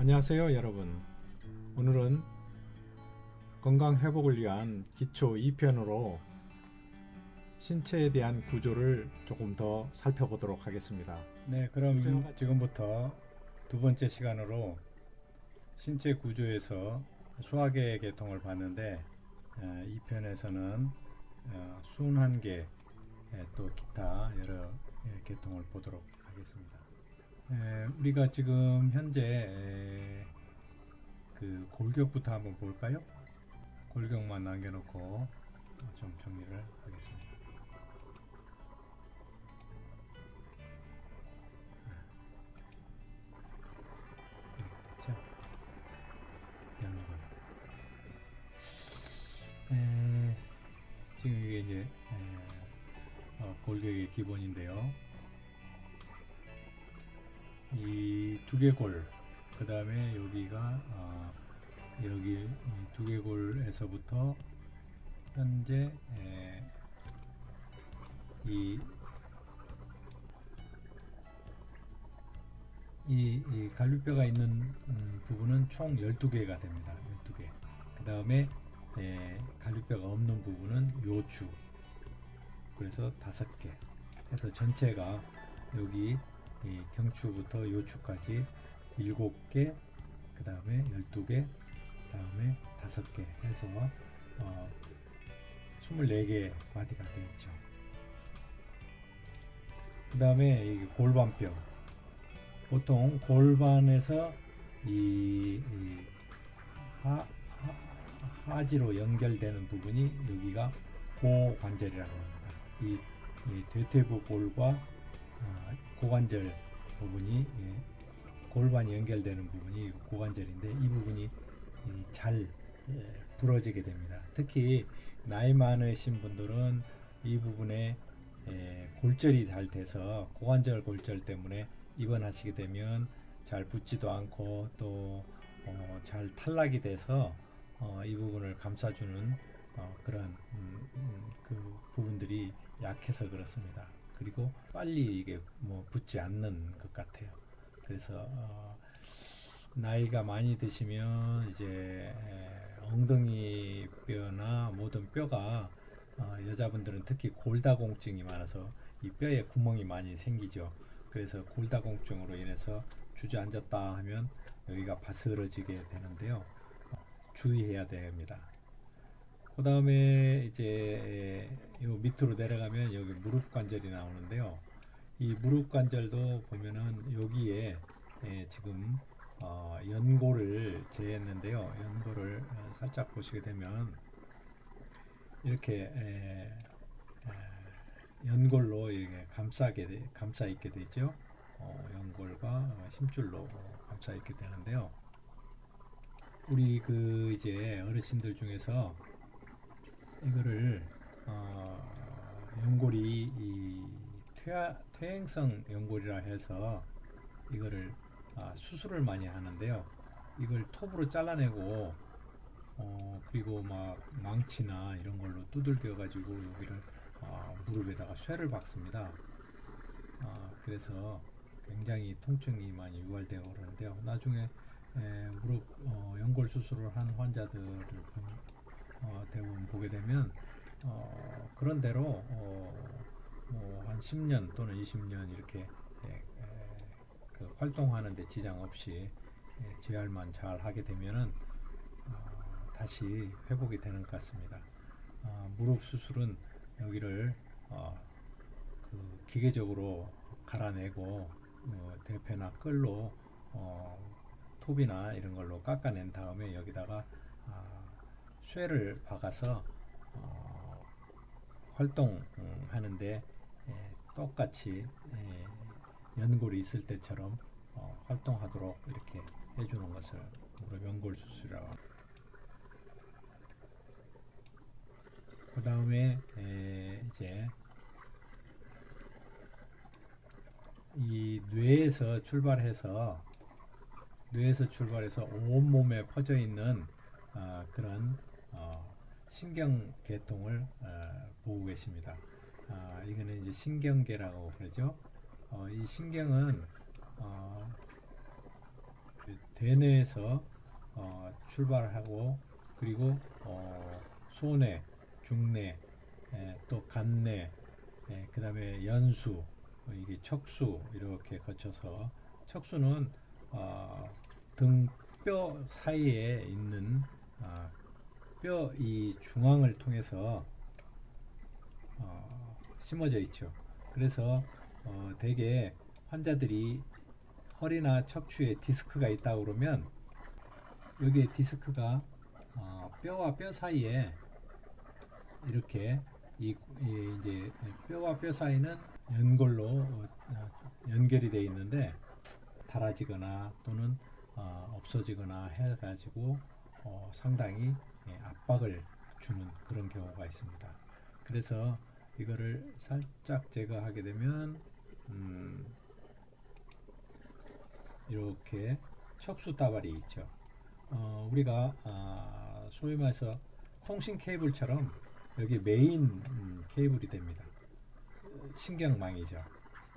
안녕하세요 여러분. 오늘은 건강 회복을 위한 기초 2편으로 신체에 대한 구조를 조금 더 살펴보도록 하겠습니다. 네, 그럼 지금부터 두 번째 시간으로 신체 구조에서 수학의 계통을 봤는데 어, 이 편에서는 어, 순환계 예, 또 기타 여러 예, 계통을 보도록 하겠습니다. 에, 우리가 지금 현재 에, 그 골격부터 한번 볼까요? 골격만 남겨놓고 어, 좀 정리를 하겠습니다. 에, 지금 이게 이제 에, 어, 골격의 기본인데요. 두개골, 그 다음에 여기가 어, 여기 이 두개골에서부터 현재 에, 이 이, 이 갈비뼈가 있는 음, 부분은 총 12개가 됩니다. 12개. 그 다음에 에, 갈비뼈가 없는 부분은 요추. 그래서 5개. 해서 전체가 여기 이 경추부터 요추까지 7개, 그 다음에 12개, 그 다음에 5개 해서 어, 24개 마디가 되어 있죠. 그 다음에 이 골반뼈. 보통 골반에서 이, 이 하, 하, 하지로 연결되는 부분이 여기가 고관절이라고 합니다. 이, 이 대퇴부 골과 아, 고관절 부분이 예, 골반이 연결되는 부분이 고관절인데 이 부분이 이잘 예, 부러지게 됩니다. 특히 나이 많으신 분들은 이 부분에 예, 골절이 잘 돼서 고관절 골절 때문에 입원하시게 되면 잘 붙지도 않고 또 어, 잘 탈락이 돼서 어, 이 부분을 감싸주는 어, 그런 음, 음, 그 부분들이 약해서 그렇습니다. 그리고 빨리 이게 뭐 붙지 않는 것 같아요. 그래서 어, 나이가 많이 드시면 이제 에, 엉덩이 뼈나 모든 뼈가 어, 여자분들은 특히 골다공증이 많아서 이 뼈에 구멍이 많이 생기죠. 그래서 골다공증으로 인해서 주저앉았다 하면 여기가 바스러지게 되는데요. 어, 주의해야 됩니다. 그 다음에 이제 요 밑으로 내려가면 여기 무릎 관절이 나오는데요. 이 무릎 관절도 보면은 여기에 예, 지금 어, 연골을 재했는데요. 연골을 어, 살짝 보시게 되면 이렇게 연골로 이렇게 감싸게 돼, 감싸 있게 되죠. 어, 연골과 어, 감싸 있게 되는데요. 우리 그 이제 어르신들 중에서 이거를 어, 연골이 이 퇴화, 퇴행성 연골이라 해서 이거를 아, 수술을 많이 하는데요. 이걸 톱으로 잘라내고 어, 그리고 막 망치나 이런 걸로 두들겨 가지고 여기를 아, 무릎에다가 쇠를 박습니다. 아, 그래서 굉장히 통증이 많이 유발되고 그러는데요. 나중에 에, 무릎 어, 연골 수술을 한 환자들을 보- 어, 대부분 보게 되면 어, 그런 대로 어, 뭐한 10년 또는 20년 이렇게 예, 에, 그 활동하는데 지장 없이 예, 재활만 잘 하게 되면은 어, 다시 회복이 되는 것 같습니다. 아, 무릎 수술은 여기를 어, 그 기계적으로 갈아내고 어, 대패나 끌로 어, 톱이나 이런 걸로 깎아낸 다음에 여기다가 아, 쇠를 박아서 어, 활동하는데 예, 똑같이 예, 연골이 있을 때처럼 어, 활동하도록 이렇게 해주는 것을 무릎 연골 수술이라고 합니다. 그 다음에 이제 이 뇌에서 출발해서 뇌에서 출발해서 온 몸에 퍼져 있는 아, 그런 어, 신경 계통을 어, 보고 계십니다. 아, 이거는 이제 신경계라고 그러죠. 어, 이 신경은 어, 대뇌에서 어, 출발하고 그리고 어, 소뇌, 중뇌, 에, 또 간뇌, 에, 그다음에 연수, 어, 이게 척수 이렇게 거쳐서 척수는 어, 등뼈 사이에 있는 어, 뼈 이 중앙을 통해서 어, 심어져 있죠. 그래서 어, 대개 환자들이 허리나 척추에 디스크가 있다 그러면 여기에 디스크가 어, 뼈와 뼈 사이에 이렇게 이, 이 이제 뼈와 뼈 사이는 연골로 어, 연결이 되어 있는데 닳아지거나 또는 어, 없어지거나 해가지고 어, 상당히 예, 압박을 주는 그런 경우가 있습니다. 그래서 이거를 살짝 제거하게 되면 음, 이렇게 척수 따발이 있죠. 어, 우리가 아, 소위 말해서 통신 케이블처럼 여기 메인 음, 케이블이 됩니다. 신경망이죠.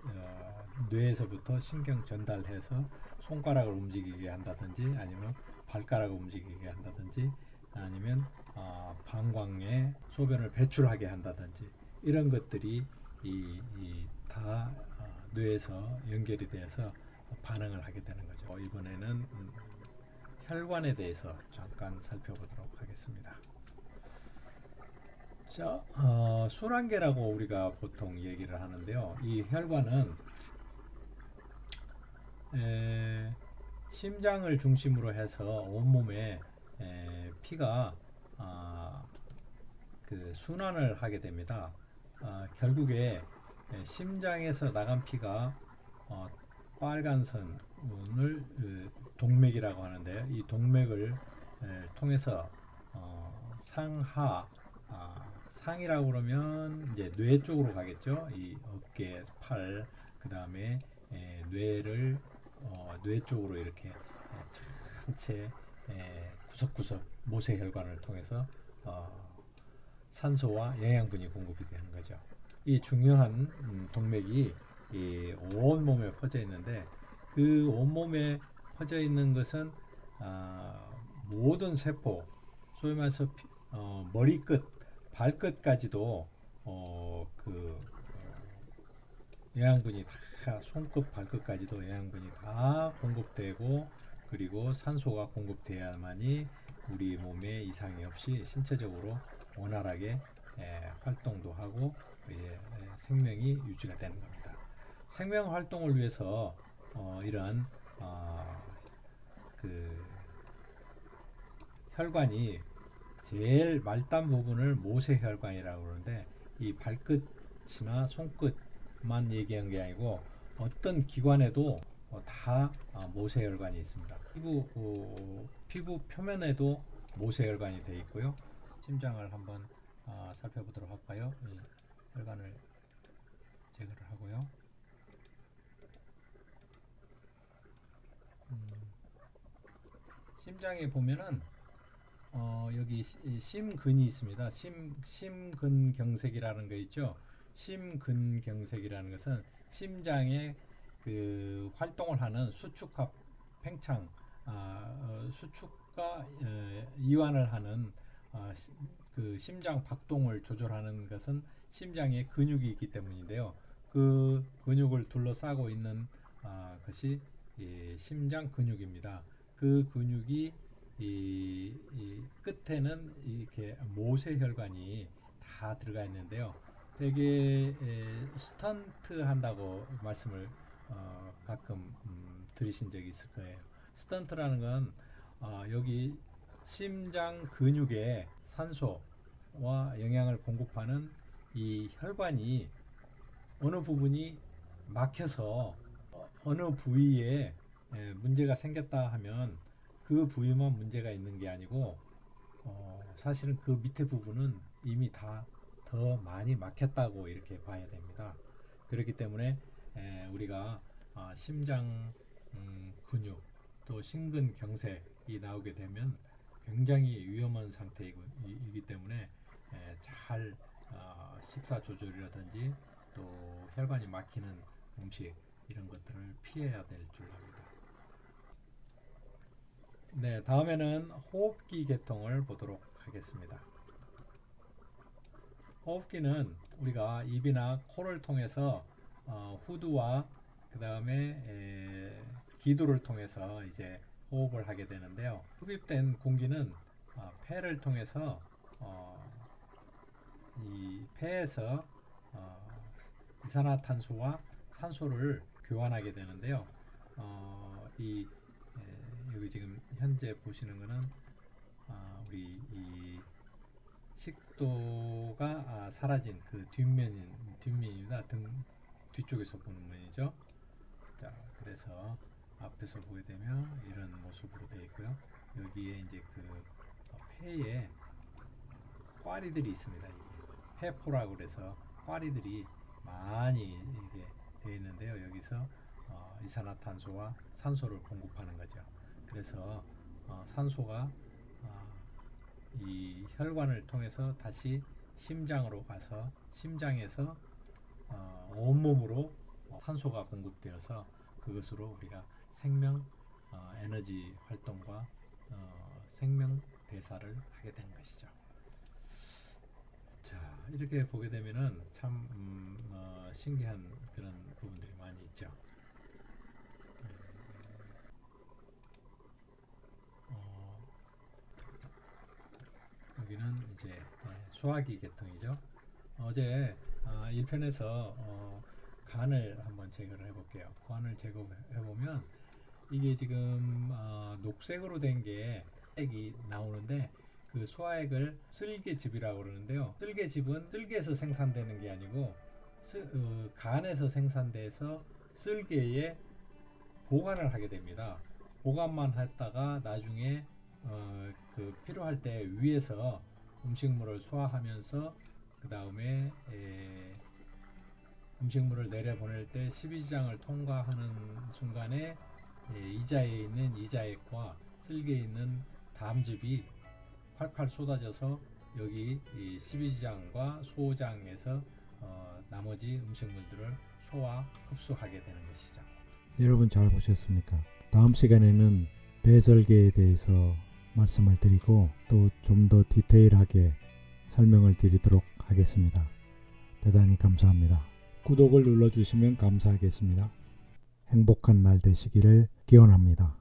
어, 뇌에서부터 신경 전달해서 손가락을 움직이게 한다든지 아니면 발가락을 움직이게 한다든지 아니면 어, 방광에 소변을 배출하게 한다든지 이런 것들이 이, 이 다 어, 뇌에서 연결이 돼서 반응을 하게 되는 거죠. 어, 이번에는 음, 혈관에 대해서 잠깐 살펴보도록 하겠습니다. 자, 어, 순환계라고 우리가 보통 얘기를 하는데요. 이 혈관은 에, 심장을 중심으로 해서 온몸에 에, 피가 아, 그 순환을 하게 됩니다. 아, 결국에 에, 심장에서 나간 피가 어, 빨간 선을 그, 동맥이라고 하는데 이 동맥을 에, 통해서 어, 상하 아, 상이라고 그러면 이제 뇌 쪽으로 가겠죠. 이 어깨, 팔, 그 다음에 뇌를 어, 뇌 쪽으로 이렇게 어, 전체 에, 구석구석 모세혈관을 통해서 어, 산소와 영양분이 공급이 되는 거죠. 이 중요한 음, 동맥이 이 온몸에 퍼져 있는데 그 온 몸에 퍼져 있는 것은 아, 모든 세포, 소위 말해서 피- 어, 머리끝, 발끝까지도 어, 그 어, 영양분이 다 손끝, 발끝까지도 영양분이 다 공급되고 그리고 산소가 공급돼야만이 우리 몸에 이상이 없이 신체적으로 원활하게 에, 활동도 하고 예, 에, 생명이 유지가 되는 겁니다. 생명 활동을 위해서 어, 이런 어, 그 혈관이 제일 말단 부분을 모세혈관이라고 그러는데 이 발끝이나 손끝만 얘기한 게 아니고 어떤 기관에도 어, 다 어, 모세혈관이 있습니다. 피부 어, 피부 표면에도 모세혈관이 되어 있고요. 심장을 한번 어, 살펴보도록 할까요? 이 혈관을 제거를 하고요. 음, 심장에 보면은 어, 여기 심근이 있습니다. 심 심근경색이라는 거 있죠. 심근경색이라는 것은 심장의 그 활동을 하는 수축합 팽창 아, 어, 수축과 어, 이완을 하는 어, 시- 그 심장 박동을 조절하는 것은 심장에 근육이 있기 때문인데요. 그 근육을 둘러싸고 있는 아, 것이 이 심장 근육입니다. 그 근육이 이, 이 끝에는 이렇게 모세혈관이 다 들어가 있는데요. 되게 에, 스턴트 한다고 말씀을 어, 가끔 음, 들으신 적이 있을 거예요. 스턴트라는 건 어, 여기 심장 근육에 산소와 영양을 공급하는 이 혈관이 어느 부분이 막혀서 어, 어느 부위에 에, 문제가 생겼다 하면 그 부위만 문제가 있는 게 아니고 어, 사실은 그 밑에 부분은 이미 다 더 많이 막혔다고 이렇게 봐야 됩니다. 그렇기 때문에 에, 우리가 아, 심장 음, 근육 또 심근경색이 나오게 되면 굉장히 위험한 상태이기 때문에 에, 잘 어, 식사 조절이라든지 또 혈관이 막히는 음식 이런 것들을 피해야 될 줄 압니다. 네, 다음에는 호흡기 계통을 보도록 하겠습니다. 호흡기는 우리가 입이나 코를 통해서 어, 후두와 그 다음에 기도를 통해서 이제 호흡을 하게 되는데요. 흡입된 공기는 어, 폐를 통해서 어, 이 폐에서 어, 이산화탄소와 산소를 교환하게 되는데요. 어, 이 에, 여기 지금 현재 보시는 거는 아, 우리 이 식도가 아, 사라진 그 뒷면인 뒷면입니다. 등 뒤쪽에서 보는 면이죠. 자, 그래서 앞에서 보게 되면 이런 모습으로 되어 있고요. 여기에 이제 그 어, 폐에 꽈리들이 있습니다. 폐포라고 그래서 꽈리들이 많이 이게 되어 있는데요. 여기서 어, 이산화탄소와 산소를 공급하는 거죠. 그래서 어, 산소가 어, 이 혈관을 통해서 다시 심장으로 가서 심장에서 어, 온몸으로 어, 산소가 공급되어서 그것으로 우리가 생명 어, 에너지 활동과 어, 생명 대사를 하게 되는 것이죠. 자 이렇게 보게 되면은 참 음, 어, 신기한 그런 부분들이 많이 있죠. 어, 여기는 이제 네, 소화기 계통이죠. 어제 아, 1편에서 어, 간을 한번 제거를 해볼게요. 간을 제거해 보면 이게 지금 어, 녹색으로 된 게 액이 나오는데 그 소화액을 쓸개즙이라고 그러는데요. 쓸개즙은 쓸개에서 생산되는 게 아니고 쓰, 어, 간에서 생산돼서 쓸개에 보관을 하게 됩니다. 보관만 했다가 나중에 어, 그 필요할 때 위에서 음식물을 소화하면서 그 다음에 음식물을 내려보낼 때 12지장을 통과하는 순간에 에, 이자에 있는 이자액과 쓸개에 있는 담즙이 팔팔 쏟아져서 여기 이 12지장과 소장에서 어, 나머지 음식물들을 소화 흡수하게 되는 것이죠. 여러분 잘 보셨습니까? 다음 시간에는 배절개에 대해서 말씀을 드리고 또 좀 더 디테일하게 설명을 드리도록 하겠습니다. 대단히 감사합니다. 구독을 눌러주시면 감사하겠습니다. 행복한 날 되시기를 기원합니다.